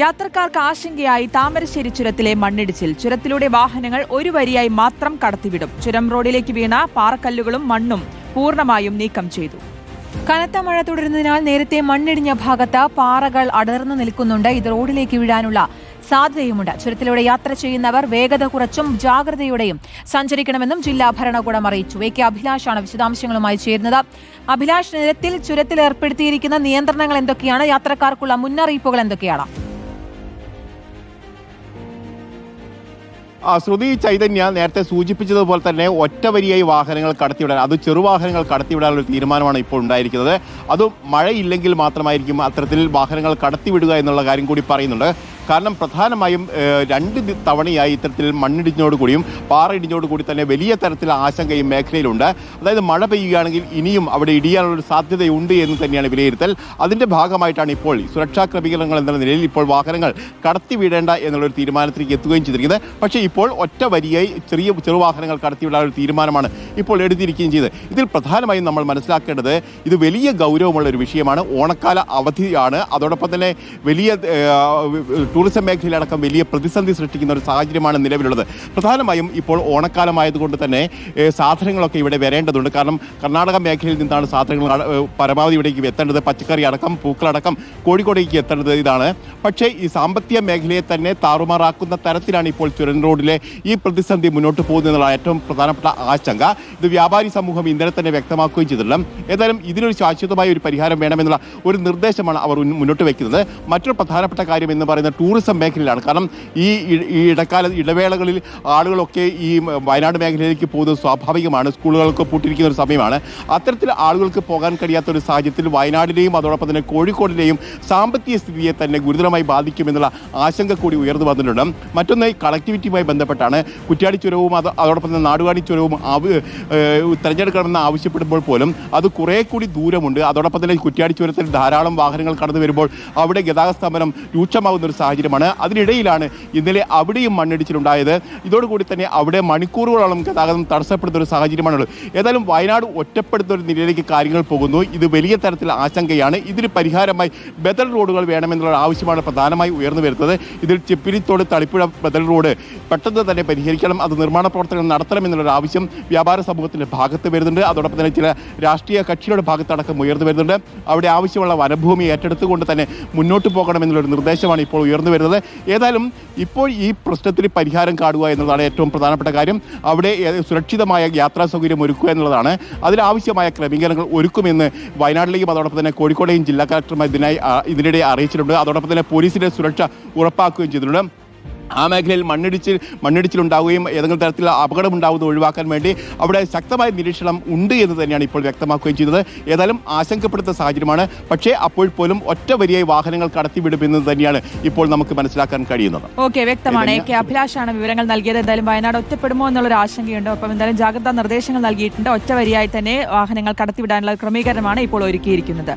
യാത്രക്കാർക്ക് ആശങ്കയായി താമരശ്ശേരി ചുരത്തിലെ മണ്ണിടിച്ചിൽ. ചുരത്തിലൂടെ വാഹനങ്ങൾ ഒരു വരിയായി മാത്രം കടത്തിവിടും. ചുരം റോഡിലേക്ക് വീണ പാറക്കല്ലുകളും മണ്ണും പൂർണമായും നീക്കം ചെയ്തു. കനത്ത മഴ തുടരുന്നതിനാൽ നേരത്തെ മണ്ണിടിഞ്ഞ ഭാഗത്ത് പാറകൾ അടർന്നു നിൽക്കുന്നുണ്ട്. ഇത് റോഡിലേക്ക് വീഴാനുള്ള സാധ്യതയുമുണ്ട്. ചുരത്തിലൂടെ യാത്ര ചെയ്യുന്നവർ വേഗത കുറച്ചും ജാഗ്രതയോടെയും സഞ്ചരിക്കണമെന്നും ജില്ലാ ഭരണകൂടം അറിയിച്ചു. എ കെ അഭിലാഷാണ് വിശദാംശങ്ങളുമായി ചേരുന്നത്. അഭിലാഷ് നിരത്തിൽ ചുരത്തിൽ ഏർപ്പെടുത്തിയിരിക്കുന്ന നിയന്ത്രണങ്ങൾ എന്തൊക്കെയാണ്? യാത്രക്കാർക്കുള്ള മുന്നറിയിപ്പുകൾ എന്തൊക്കെയാണ്? ശ്രുതി ചൈതന്യ നേരത്തെ സൂചിപ്പിച്ചതുപോലെ തന്നെ ഒറ്റവരിയായി വാഹനങ്ങൾ കടത്തിവിടാൻ അത് ചെറുവാഹനങ്ങൾ കടത്തിവിടാനുള്ള തീരുമാനമാണ് ഇപ്പോൾ ഉണ്ടായിരിക്കുന്നത്. അതും മഴയില്ലെങ്കിൽ മാത്രമായിരിക്കും അത്തരത്തിൽ വാഹനങ്ങൾ കടത്തിവിടുക എന്നുള്ള കാര്യം കൂടി പറയുന്നുണ്ട്. കാരണം പ്രധാനമായും രണ്ട് തവണയായി ഇത്തരത്തിൽ മണ്ണിടിഞ്ഞോട് കൂടിയും പാറ ഇടിഞ്ഞോട് കൂടി തന്നെ വലിയ തരത്തിലുള്ള ആശങ്ക ഈ മേഖലയിലുണ്ട്. അതായത് മഴ പെയ്യുകയാണെങ്കിൽ ഇനിയും അവിടെ ഇടിയാനുള്ളൊരു സാധ്യതയുണ്ട് എന്ന് തന്നെയാണ് വിലയിരുത്തൽ. അതിന്റെ ഭാഗമായിട്ടാണ് ഇപ്പോൾ സുരക്ഷാ ക്രമീകരണങ്ങൾ എന്ന നിലയിൽ ഇപ്പോൾ വാഹനങ്ങൾ കടത്തിവിടേണ്ട എന്നുള്ളൊരു തീരുമാനത്തിലേക്ക് എത്തുകയും ചെയ്തിരിക്കുന്നത്. പക്ഷേ ഇപ്പോൾ ഒറ്റ വരിയായി ചെറിയ ചെറുവാഹനങ്ങൾ കടത്തിവിടാൻ ഒരു തീരുമാനമാണ് ഇപ്പോൾ എടുത്തിരിക്കുകയും ചെയ്തത്. ഇതിൽ പ്രധാനമായും നമ്മൾ മനസ്സിലാക്കേണ്ടത് ഇത് വലിയ ഗൗരവമുള്ള ഒരു വിഷയമാണ്. ഓണക്കാല അവധിയാണ്. അതോടൊപ്പം തന്നെ വലിയ ടൂറിസം മേഖലയിലടക്കം വലിയ പ്രതിസന്ധി സൃഷ്ടിക്കുന്ന ഒരു സാഹചര്യമാണ് നിലവിലുള്ളത്. പ്രധാനമായും ഇപ്പോൾ ഓണക്കാലമായതുകൊണ്ട് തന്നെ സാധനങ്ങളൊക്കെ ഇവിടെ വരേണ്ടതുണ്ട്. കാരണം കർണാടക മേഖലയിൽ നിന്നാണ് സാധനങ്ങൾ പരമാവധി ഇവിടേക്ക് എത്തേണ്ടത്. പച്ചക്കറി അടക്കം പൂക്കളടക്കം കോഴിക്കോടേക്ക് എത്തേണ്ടത് ഇതാണ്. പക്ഷേ ഈ സാമ്പത്തിക മേഖലയെ തന്നെ താറുമാറാക്കുന്ന തരത്തിലാണ് ഇപ്പോൾ ചുരൻ റോഡിലെ ഈ പ്രതിസന്ധി മുന്നോട്ട് പോകുന്നത് എന്നുള്ള ഏറ്റവും പ്രധാനപ്പെട്ട ആശങ്ക. ഇത് വ്യാപാരി സമൂഹം ഇന്നലെ തന്നെ വ്യക്തമാക്കുകയും ചെയ്തിട്ടുണ്ട്. ഏതായാലും ഇതിനൊരു ശാശ്വതമായ ഒരു പരിഹാരം വേണമെന്നുള്ള ഒരു നിർദ്ദേശമാണ് അവർ മുന്നോട്ട് വയ്ക്കുന്നത് മറ്റൊരു പ്രധാനപ്പെട്ട കാര്യം എന്ന് പറയുന്നത് ടൂറിസം മേഖലയിലാണ്. കാരണം ഈ ഈ ഇടക്കാല ഇടവേളകളിൽ ആളുകളൊക്കെ ഈ വയനാട് മേഖലയിലേക്ക് പോകുന്നത് സ്വാഭാവികമാണ്. സ്കൂളുകളൊക്കെ പൂട്ടിയിരിക്കുന്ന ഒരു സമയമാണ്. അത്തരത്തിൽ ആളുകൾക്ക് പോകാൻ കഴിയാത്ത ഒരു സാഹചര്യത്തിൽ വയനാടിനെയും അതോടൊപ്പം തന്നെ കോഴിക്കോടിനെയും സാമ്പത്തിക സ്ഥിതിയെ തന്നെ ഗുരുതരമായി ബാധിക്കുമെന്നുള്ള ആശങ്ക കൂടി ഉയർന്നു വന്നിട്ടുണ്ട്. മറ്റൊന്ന് കളക്ടിവിറ്റിയുമായി ബന്ധപ്പെട്ടാണ്. കുറ്റ്യാടി ചുരവും അത് അതോടൊപ്പം തന്നെ നാടുകാണി ചുരവും തിരഞ്ഞെടുക്കണമെന്ന് ആവശ്യപ്പെടുമ്പോൾ പോലും അത് കുറേ കൂടി ദൂരമുണ്ട്. അതോടൊപ്പം തന്നെ കുറ്റ്യാടി ചുരത്തിൽ ധാരാളം വാഹനങ്ങൾ കടന്നു വരുമ്പോൾ അവിടെ ഗതാഗത സ്തംഭനം രൂക്ഷമാകുന്ന ഒരു സാഹചര്യമാണ്. അതിനിടയിലാണ് ഇന്നലെ അവിടെയും മണ്ണിടിച്ചിലുണ്ടായത്. ഇതോടുകൂടി തന്നെ അവിടെ മണിക്കൂറുകളോളം ഗതാഗതം തടസ്സപ്പെടുന്ന ഒരു സാഹചര്യമാണുള്ളത്. ഏതായാലും വയനാട് ഒറ്റപ്പെടുന്ന ഒരു നിലയിലേക്ക് കാര്യങ്ങൾ പോകുന്നു. ഇത് വലിയ തരത്തിൽ ആശങ്കയാണ്. ഇതിന് പരിഹാരമായി ബദൽ റോഡുകൾ വേണമെന്നുള്ള ആവശ്യമാണ് പ്രധാനമായി ഉയർന്നു വരുന്നത്. ഇതിൽ ചെപ്പിരിത്തോട് തളിപ്പുഴ ബദൽ റോഡ് പെട്ടെന്ന് തന്നെ പരിഹരിക്കണം. അത് നിർമ്മാണ പ്രവർത്തനങ്ങൾ നടത്തണമെന്നുള്ള ആവശ്യം വ്യാപാര സമൂഹത്തിന്റെ ഭാഗത്ത് വരുന്നുണ്ട്. അതോടൊപ്പം തന്നെ ചില രാഷ്ട്രീയ കക്ഷികളുടെ ഭാഗത്തടക്കം ഉയർന്നു വരുന്നുണ്ട്. അവിടെ ആവശ്യമുള്ള വനഭൂമി ഏറ്റെടുത്തുകൊണ്ട് തന്നെ മുന്നോട്ട് പോകണമെന്നുള്ളൊരു നിർദ്ദേശമാണ് ഇപ്പോൾ ഉയർന്നു വരുന്നത്. ഏതായാലും ഇപ്പോൾ ഈ പ്രശ്നത്തിന് പരിഹാരം കാണുക എന്നുള്ളതാണ് ഏറ്റവും പ്രധാനപ്പെട്ട കാര്യം. അവിടെ സുരക്ഷിതമായ യാത്രാ സൗകര്യം ഒരുക്കുക എന്നുള്ളതാണ്. അതിനാവശ്യമായ ക്രമീകരണങ്ങൾ ഒരുക്കുമെന്ന് വയനാട്ടിലേക്കും അതോടൊപ്പം തന്നെ കോഴിക്കോടെയും ജില്ലാ കളക്ടർമാർ ഇതിനായി ഇതിനിടെ അറിയിച്ചിട്ടുണ്ട്. അതോടൊപ്പം തന്നെ പോലീസിന്റെ സുരക്ഷ ഉറപ്പാക്കുകയും ചെയ്തിട്ടുണ്ട്. ആ മേഖലയിൽ മണ്ണിടിച്ചിൽ മണ്ണിടിച്ചിലുണ്ടാവുകയും ഏതെങ്കിലും തരത്തിലുള്ള അപകടം ഉണ്ടാവുന്നത് ഒഴിവാക്കാൻ വേണ്ടി അവിടെ ശക്തമായ നിരീക്ഷണം ഉണ്ട് എന്ന് തന്നെയാണ് ഇപ്പോൾ വ്യക്തമാക്കുകയും ചെയ്തത്. ഏതായാലും ആശങ്കപ്പെടുത്ത സാഹചര്യമാണ്. പക്ഷേ അപ്പോൾ പോലും ഒറ്റ വരിയായി വാഹനങ്ങൾ കടത്തിവിടുമെന്ന് തന്നെയാണ് ഇപ്പോൾ നമുക്ക് മനസ്സിലാക്കാൻ കഴിയുന്നത്. ഓക്കെ വ്യക്തമാണ്. കെ അഭിലാഷാണ് വിവരങ്ങൾ നൽകിയത്. എന്തായാലും വയനാട് ഒറ്റപ്പെടുമോ എന്നുള്ളൊരു ആശങ്കയുണ്ട്. ഒപ്പം എന്തായാലും ജാഗ്രതാ നിർദ്ദേശങ്ങൾ നൽകിയിട്ടുണ്ട്. ഒറ്റ വരിയായി തന്നെ വാഹനങ്ങൾ കടത്തിവിടാനുള്ള ക്രമീകരണമാണ് ഇപ്പോൾ ഒരുക്കിയിരിക്കുന്നത്.